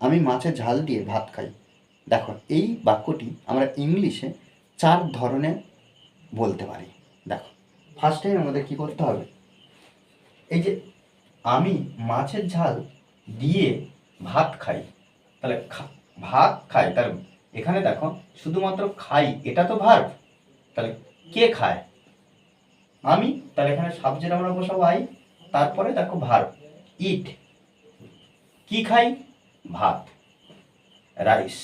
আমি মাছের ঝাল দিয়ে ভাত খাই। দেখো, এই বাক্যটি আমরা ইংলিশে চার ধরনের বলতে পারি। দেখো ফার্স্ট টাইম আমাদের কী করতে হবে? এই যে আমি মাছের ঝাল দিয়ে ভাত খাই, তাহলে ভাত খাই তার এখানে দেখো, শুধুমাত্র খাই, এটা তো ভার্ব তাহলে কে খায়? আমি, তাহলে এখানে সাবজেক্ট আমরা বসাবো আই তারপরে দেখো ভার্ব ইট কি খাই? ভাত, রাইস।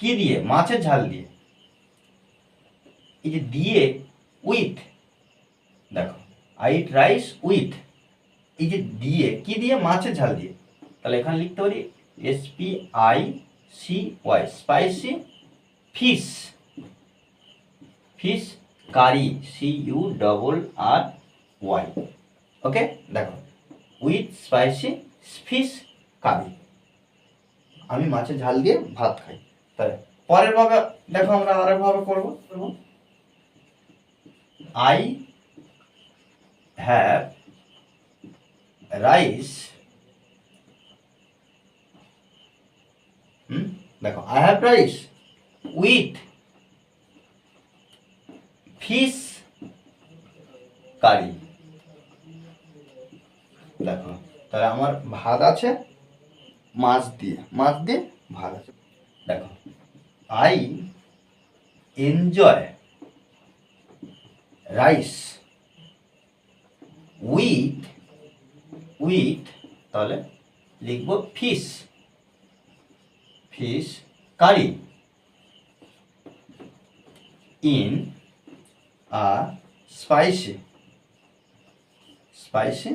কি দিয়ে? মাছের ঝাল দিয়ে। এই যে দিয়ে উইথ দেখো আই ইট রাইস উইথ এই যে দিয়ে, কি দিয়ে? মাছের ঝাল দিয়ে। তাহলে এখানে লিখতে পারি S P I C Y spicy fish fish curry C U double R Y okay দেখো উইথ স্পাইসি ফিশ কারি আমি মাছের ঝাল দিয়ে ভাত খাই। তাহলে পরের ভাবে দেখো আমরা আরেক ভাবে করব। আই হ্যাভ রাইস দেখো I have rice with fish curry দেখো, তাহলে আমার ভাত আছে। মাছ দিয়ে মাছ দিয়ে ভাত আছে। দেখো I enjoy rice with with তাহলে লিখব fish fish curry in a spicy spicy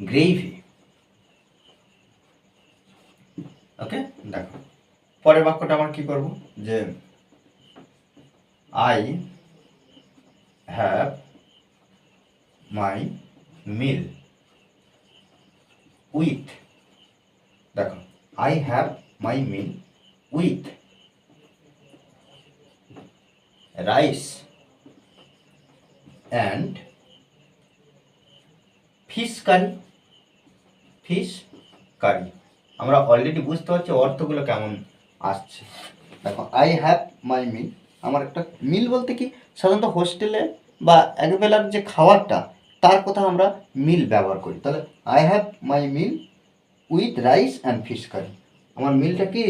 gravy okay দেখো পরের বাক্যটা আমার কি করব? যে I have my meal with দেখো I have my meal with rice and fish curry fish curry আমরা অলরেডি বুঝতে পারছি অর্থগুলো কেমন। আসছে। দেখো আই হ্যাভ মাই মিল আমার একটা মিল বলতে কি, সাধারণত হোস্টেলে বা একবেলার যে খাবারটা, তার কথা আমরা মিল ব্যবহার করি। তাহলে I have my meal with rice and fish curry আমার মিলটা কি?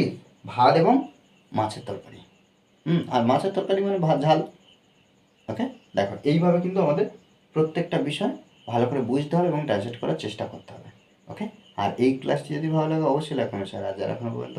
ভাত এবং মাছের তরকারি। হুম, আর মাছের তরকারি মানে ভাত ঝাল। ওকে দেখো, এইভাবে কিন্তু আমাদের প্রত্যেকটা বিষয় ভালো করে বুঝতে হবে এবং ডাইজেস্ট করার চেষ্টা করতে হবে। ওকে আর এই ক্লাসটি যদি ভালো লাগে, অবশ্যই লাইক শেয়ার আর যারা এখনও পর্যন্ত